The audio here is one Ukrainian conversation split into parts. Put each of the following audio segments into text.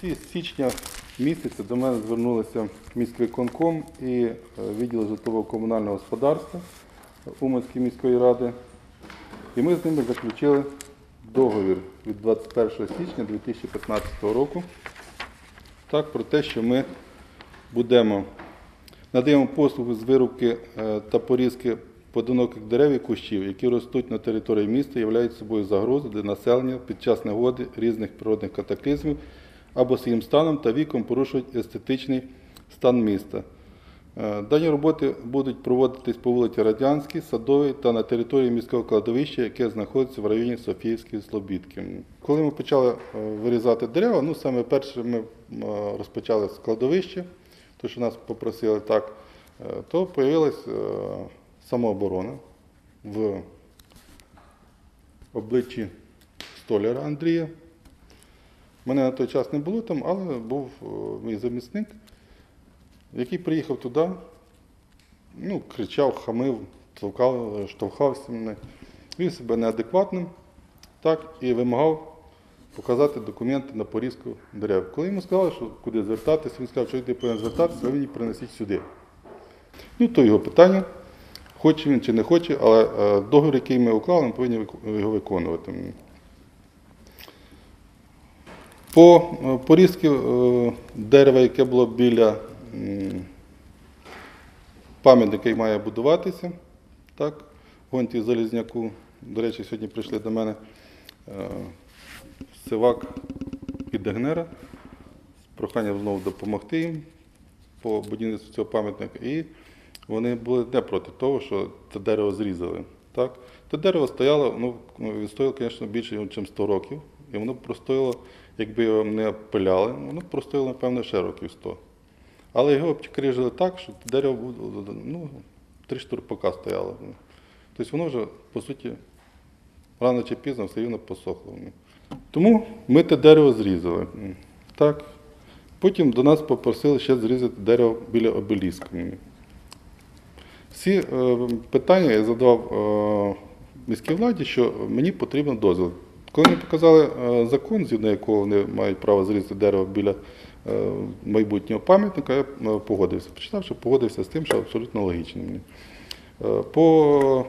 кінці січня місяця до мене звернулися міськвиконком і е, відділ житлово-комунального господарства Уманської міської ради. І ми з ними заключили договір від 21 січня 2015 року. Так, про те, що ми будемо надаємо послуги з вирубки е, та порізки подоноких дерев і кущів, які ростуть на території міста, являють собою загрозу для населення під час негоди різних природних катаклізмів або своїм станом та віком порушують естетичний стан міста. Е, Дані роботи будуть проводитись по вулиці Радянській, Садовій та на території міського кладовища, яке знаходиться в районі Софіївської Слобідки. Коли ми почали е, вирізати дерева, ну саме перше ми е, розпочали з кладовища, то що нас попросили так, то з'явилась самооборона в обличчі столяра Андрія. Мене на той час не було там, але був е, мій замісник, який приїхав туди, ну, кричав, хамив, толкав, штовхався мене. Вів себе неадекватним так, і вимагав показати документи на порізку дерев. Коли йому сказали, що куди звертатися, він сказав, що ти повинен звертатися, ви мені принесіть сюди. Ну, то його питання, хоче він чи не хоче, але е, договір, який ми уклали, ми повинні його виконувати. По е, порізці е, дерева, яке було біля пам'ятника, який має будуватися, так, Гонті Залізняку, до речі, сьогодні прийшли до мене е, Сивак і Дегнера з проханням знову допомогти їм по будівництву цього пам'ятника. І вони були не проти того, що це дерево зрізали. Так? Те дерево стояло, ну, відстояло, звісно, більше, ніж 100 років. І воно простояло, якби його не пиляли, воно простояло, напевно, ще років 100. Але його обчикрижили так, що дерево ну, три штурпака стояло. Тобто воно вже, по суті, рано чи пізно все рівно посохло. Тому ми те дерево зрізали. Так. Потім до нас попросили ще зрізати дерево біля обеліску. Всі е, питання я задавав е, міській владі, що мені потрібен дозвіл. Коли мені показали е, закон, згідно якого вони мають право зрізати дерево біля е, майбутнього пам'ятника, я е, погодився. Почитав, що погодився з тим, що абсолютно логічно. мені. По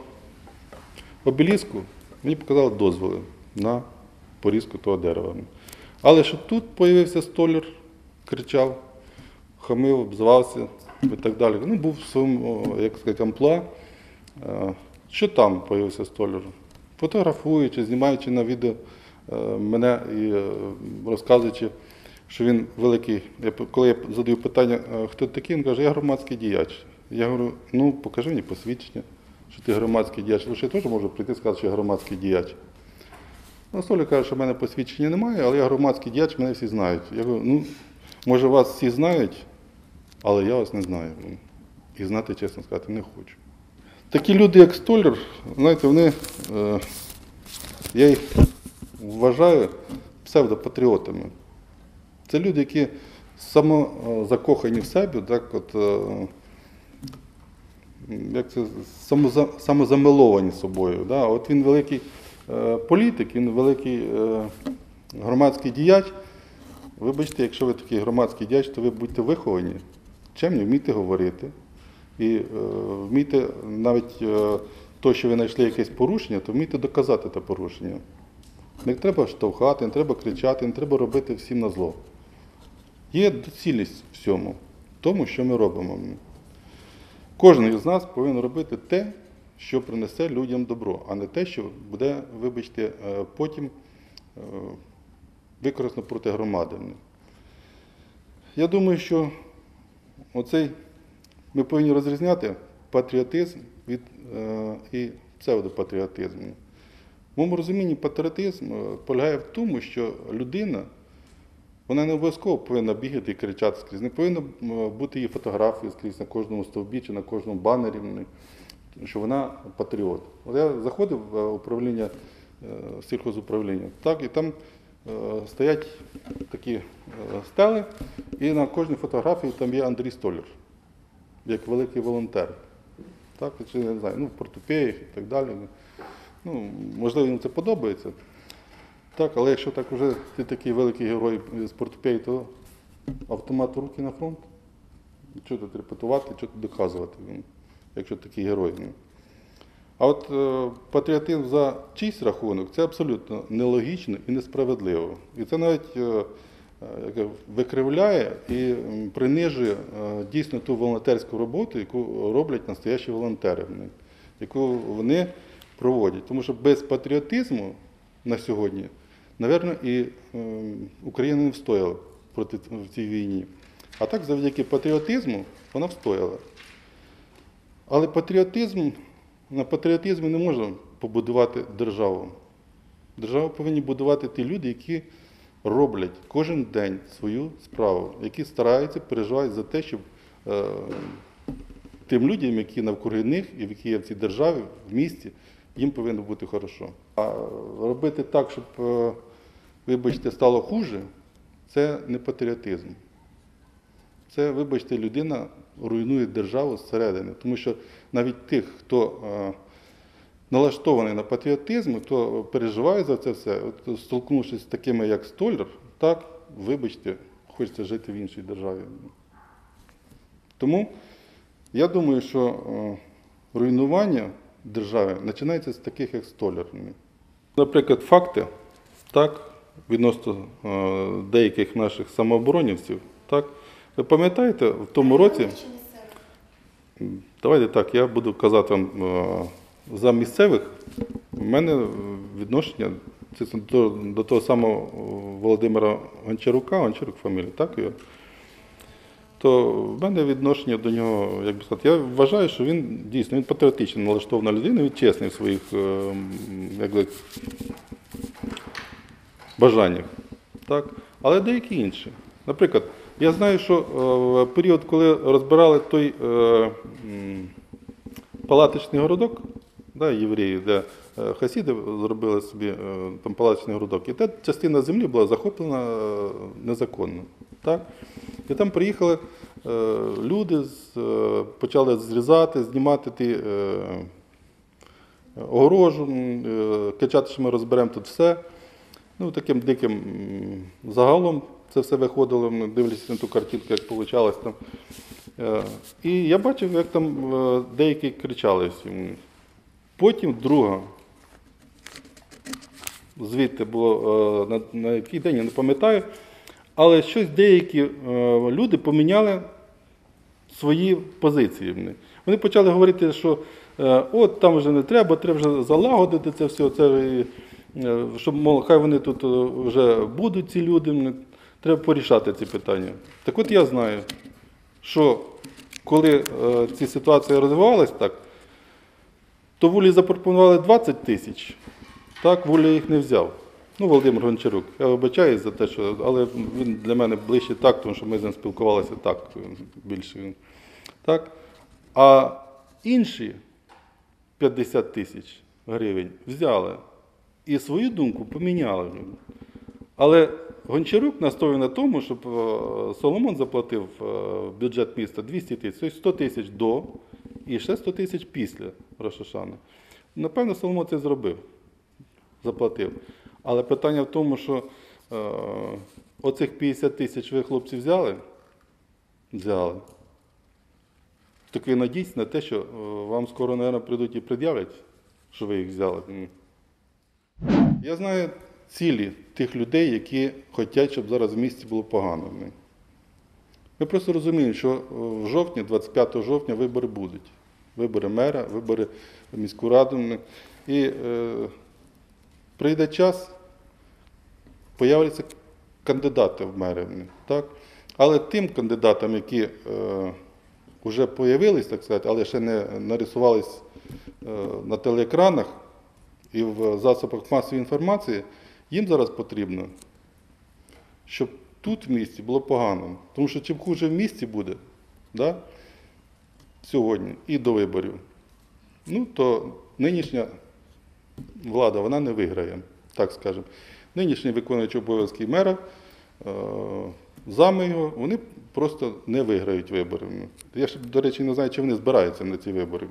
обеліску мені показали дозволи на порізку того дерева. Але що тут з'явився столяр, кричав, хамив, обзивався і так далі. Ну, був в своєму, як сказати, амплуа. Е, Що там з'явився столяр? Фотографуючи, знімаючи на відео е, мене і е, розказуючи, що він великий. Коли я задаю питання, хто такий, він каже, я громадський діяч. Я говорю, ну покажи мені посвідчення, що ти громадський діяч. Що я теж можу прийти і сказати, що я громадський діяч. Ну, каже, що в мене посвідчення немає, але я громадський діяч, мене всі знають. Я говорю, ну, може, вас всі знають, але я вас не знаю. Ну, І знати, чесно сказати, не хочу. Такі люди, як Столяр, знаєте, вони, е, я їх вважаю псевдопатріотами. Це люди, які самозакохані в себе, так от, е, як це, самоза, самозамиловані собою. Да? От він великий е, політик, він великий е, громадський діяч. Вибачте, якщо ви такий громадський діяч, то ви будьте виховані, чемні, вмійте говорити. І е, вмійте навіть е, то, що ви знайшли якесь порушення, то вмійте доказати те порушення. Не треба штовхати, не треба кричати, не треба робити всім на зло. Є доцільність всьому, тому, що ми робимо. Кожен із нас повинен робити те, що принесе людям добро, а не те, що буде, вибачте, е, потім використано проти громади. Я думаю, що оцей ми повинні розрізняти патріотизм від е, і псевдопатріотизм. В моєму розумінні патріотизм е, полягає в тому, що людина вона не обов'язково повинна бігати і кричати скрізь. Не повинна бути її фотографії скрізь на кожному стовбі чи на кожному банері, що вона патріот. От я заходив в управління е, сільхозуправління, так, і там е, стоять такі е, стели, і на кожній фотографії там є Андрій Столяр, як великий волонтер. Так, чи не знаю, ну, в портупеях і так далі. Ну, можливо, їм це подобається. Так, але якщо так вже ти такий великий герой з портупеї, то автомат в руки на фронт. Чого тут репетувати, чого тут доказувати, якщо такий герой. А от е, патріотизм за чийсь рахунок це абсолютно нелогічно і несправедливо. І це навіть е, викривляє і принижує е, дійсно ту волонтерську роботу, яку роблять настоящі волонтери, яку вони проводять. Тому що без патріотизму на сьогодні, напевно, і е, Україна не встояла проти в цій війні. А так, завдяки патріотизму, вона встояла. Але патріотизм, на патріотизмі не можна побудувати державу. Державу повинні будувати ті люди, які роблять кожен день свою справу, які стараються, переживають за те, щоб е, тим людям, які навкруги них і які є в цій державі, в місті, їм повинно бути хорошо. А робити так, щоб, е, вибачте, стало хуже, це не патріотизм. Це, вибачте, людина руйнує державу зсередини. Тому що навіть тих, хто е, налаштований на патріотизм, хто переживає за це все, от, столкнувшись з такими, як Столяр, так, вибачте, хочеться жити в іншій державі. Тому я думаю, що е, руйнування держави починається з таких, як Столяр. Наприклад, факти, так, відносно е, деяких наших самооборонівців, так. Ви пам'ятаєте, в тому році, давайте так, я буду казати вам е, за місцевих, в мене відношення до, до того самого Володимира Гончарука, Гончарук фамілія, так його? То в мене відношення до нього, як би сказати, я вважаю, що він дійсно він патріотично налаштована людина, він чесний в своїх е, як би, бажаннях. Так? Але деякі інші. Наприклад, я знаю, що е, в період, коли розбирали той е, палаточний городок, да, євреї, де хасіди зробили собі е, там палаточний городок, і та частина землі була захоплена е, незаконно. Так? І там приїхали е, люди, почали зрізати, знімати ті. Огорожу, е, що ми розберемо тут все. Ну, таким диким загалом це все виходило, ми дивлячись на ту картинку, як вийшло там. І я бачив, як там деякі кричали. Потім друга. Звідти було е, на, на який день, я не пам'ятаю. Але щось деякі е, люди поміняли свої позиції. Вони- почали говорити, що е, от там вже не треба, треба вже залагодити це все, це, щоб мол, хай вони тут вже будуть ці люди, треба порішати ці питання. Так от я знаю, що коли е, ці ситуації розвивалися так, то Вулі запропонували 20 тисяч, так, Вуля їх не взяв. Ну, Володимир Гончарук. Я вибачаюсь за те, що, але він для мене ближче так, тому що ми з ним спілкувалися так більше. Так? А інші 50 тисяч гривень взяли і свою думку поміняли. Але Гончарук настоює на тому, щоб е, Соломон заплатив е, бюджет міста 200 тисяч, тобто 100 тисяч до і ще 100 тисяч після Рошашана. Напевно, Соломон це зробив, заплатив. Але питання в тому, що е, оцих 50 тисяч ви хлопці взяли? Взяли. Так ви надійтесь на те, що е, вам скоро, мабуть, прийдуть і пред'являть, що ви їх взяли. Я знаю цілі тих людей, які хочуть, щоб зараз в місті було погано. Ми просто розуміємо, що е, в жовтні, 25 жовтня, вибори будуть. Вибори мера, вибори міську раду. І е, прийде час, появляться кандидати в мери. Так? Але тим кандидатам, які е, вже появились, так сказати, але ще не нарисувались е, на телеекранах і в засобах масової інформації, їм зараз потрібно, щоб тут в місті було погано. Тому що чим хуже в місті буде, да, сьогодні і до виборів, ну, то нинішня влада вона не виграє, так скажемо. Нинішній виконуючий обов'язки мера, е, зами його, вони просто не виграють вибори. Я ж, до речі, не знаю, чи вони збираються на ці вибори.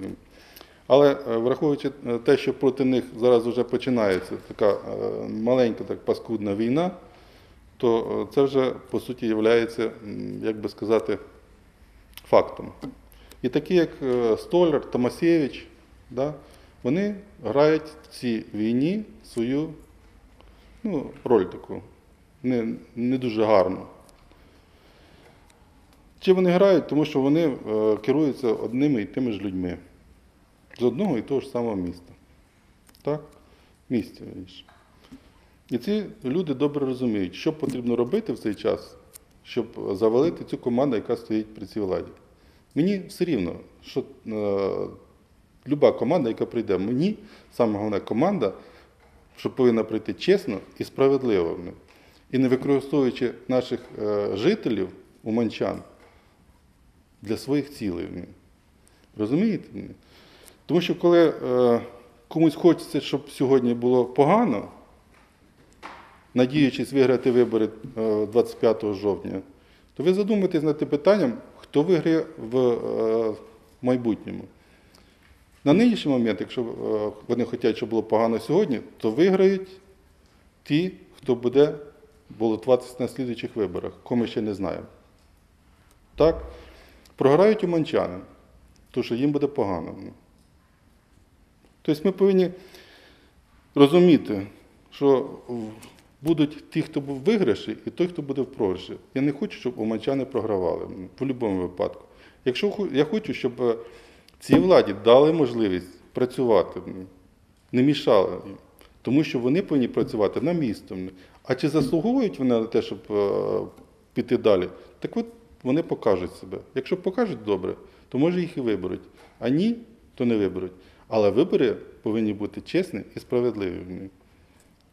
Але е, враховуючи е, те, що проти них зараз вже починається така маленька так паскудна війна, то це вже по суті є, як би сказати, фактом. І такі, як е, Столяр, Томасєвич, да, вони грають в цій війні свою ну, роль таку, не, не дуже гарну. Чи вони грають? Тому що вони е, керуються одними і тими ж людьми з одного і того ж самого міста. Так? Місця. І ці люди добре розуміють, що потрібно робити в цей час, щоб завалити цю команду, яка стоїть при цій владі. Мені все рівно, що е, люба команда, яка прийде, мені саме головне команда, що повинна прийти чесно і справедливо. І не використовуючи наших е, жителів, уманчан, для своїх цілей. Розумієте? Тому що коли е, комусь хочеться, щоб сьогодні було погано, надіючись виграти вибори е, 25 жовтня, то ви задумайтесь над тим питанням, хто виграє в е, майбутньому. На нинішній момент, якщо е, вони хочуть, щоб було погано сьогодні, то виграють ті, хто буде балотуватися на слідуючих виборах, кого ми ще не знаємо. Так? Програють уманчани, тому що їм буде погано. Тобто ми повинні розуміти, що будуть ті, хто був в виграші, і той, хто буде в програші. Я не хочу, щоб уманчани програвали в будь-якому випадку. Якщо я хочу, щоб е, цій владі дали можливість працювати, не мішали їм, тому що вони повинні працювати на місто. А чи заслуговують вони на те, щоб е, піти далі? Так от вони покажуть себе. Якщо покажуть добре, то може їх і виберуть. А ні, то не виберуть. Але вибори повинні бути чесні і справедливі.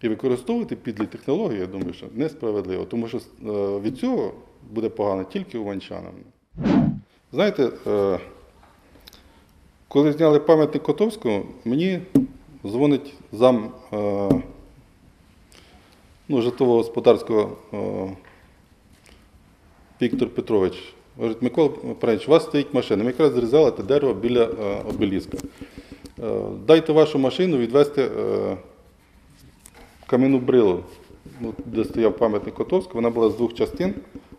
І використовувати підлі технології, я думаю, що несправедливо, тому що е, від цього буде погано тільки уванчанам. Знаєте, е, коли зняли пам'ятник Котовському, мені дзвонить зам е, ну, житлово-господарського Віктор Петрович. Говорить, Микола Петрович, у вас стоїть машина. Ми якраз зрізали те дерево біля обеліска. Дайте вашу машину відвести кам'яну брилу, ну, де стояв пам'ятник Котовського, вона була з двох частин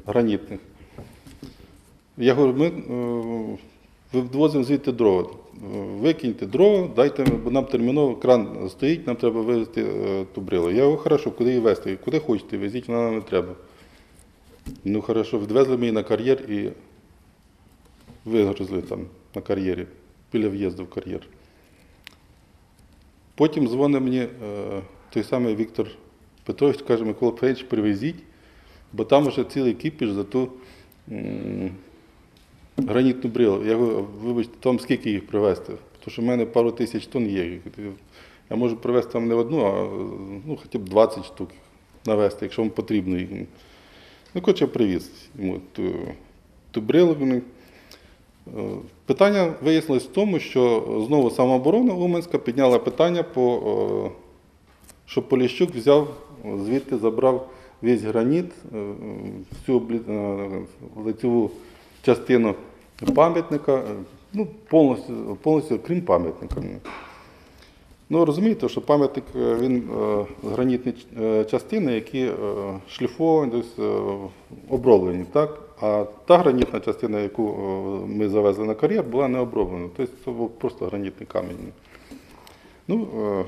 гранітних. Я говорю, ми е, вивозимо звідти дрова. Е, Викиньте дрова, дайте, бо нам терміново кран стоїть, нам треба вивезти е, ту брилу. Я говорю, хорошо, куди її везти? Куди хочете, везіть, вона нам не треба. Ну, хорошо, відвезли ми її на кар'єр і вигрузили там на кар'єрі, біля в'їзду в кар'єр. Потім дзвонить мені е, той самий Віктор Петрович, каже, Микола Петрович, привезіть, бо там вже цілий кіпіш за ту гранітну брилу. Я говорю, вибачте, там скільки їх привезти? Тому що в мене пару тисяч тонн є. Я можу привезти там не одну, а ну, хоча б 20 штук навезти, якщо вам потрібно. Ну, коротше, привіз йому ту, ту брилу. Е, Питання вияснилось в тому, що знову самооборона Уманська підняла питання, по, е, щоб Поліщук взяв звідти, забрав весь граніт, е, всю облі- е, лицеву частину пам'ятника, е, ну, повністю, повністю крім пам'ятника. Ну, розумієте, що пам'ятник е, він е, з гранітні е, частини, які е, шліфовані, тобто, е, оброблені, так? А та гранітна частина, яку е, ми завезли на кар'єр, була не оброблена. Тобто це був просто гранітний камінь. Ну, е,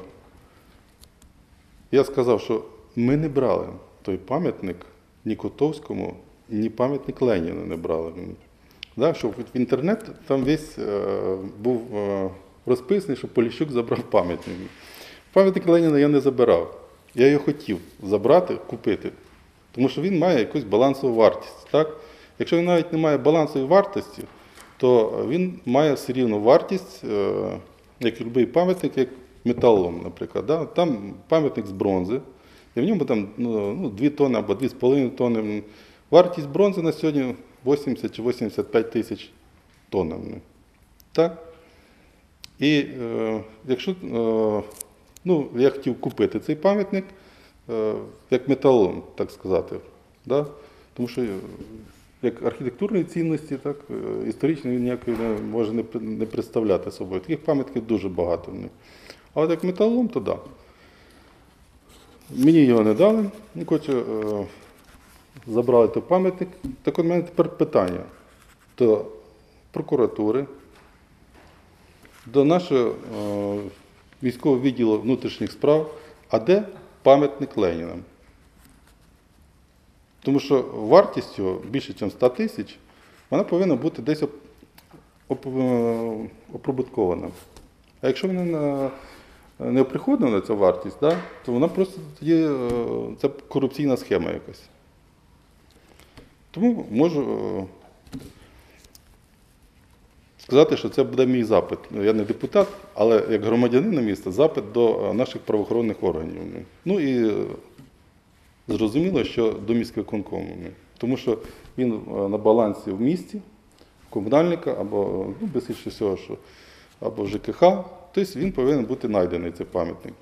я сказав, що ми не брали той пам'ятник ні Котовському, ні пам'ятник Леніну не брали. Да, що в інтернет там весь е, був е, розписаний, що Поліщук забрав пам'ятник. Пам'ятник Леніна я не забирав. Я його хотів забрати, купити, тому що він має якусь балансову вартість. Так? Якщо він навіть не має балансової вартості, то він має все рівно вартість, е, як будь-який пам'ятник, як металолом, наприклад. Да? Там пам'ятник з бронзи, і в ньому там ну, ну, 2 тонни або 2,5 тонни. Вартість бронзи на сьогодні 80 чи 85 тисяч тонн. Так? І е, якщо е, ну, я хотів купити цей пам'ятник е, як металолом, так сказати. Да? Тому що е, як архітектурної цінності, так е, історичної ніякої не може не представляти собою. Таких пам'ятків дуже багато. в них. А от як металолом, то так. Да. Мені його не дали, ну, е, забрали той пам'ятник. Так от у мене тепер питання до прокуратури, до нашого е, військового відділу внутрішніх справ, а де пам'ятник Леніна? Тому що вартість його більше, ніж 100 тисяч, вона повинна бути десь е, оприбуткована. А якщо вона на- не оприходована, ця вартість, да, то вона просто тоді е, це корупційна схема якась. Тому можу е, сказати, що це буде мій запит. Ну, Я не депутат, але як громадянин міста запит до е, наших правоохоронних органів. Ну і зрозуміло, що до міськвиконкому. Тому що він на балансі в місті, комунальника або ну, безпечно всього, що або ЖКХ, тобто він повинен бути знайдений, цей пам'ятник.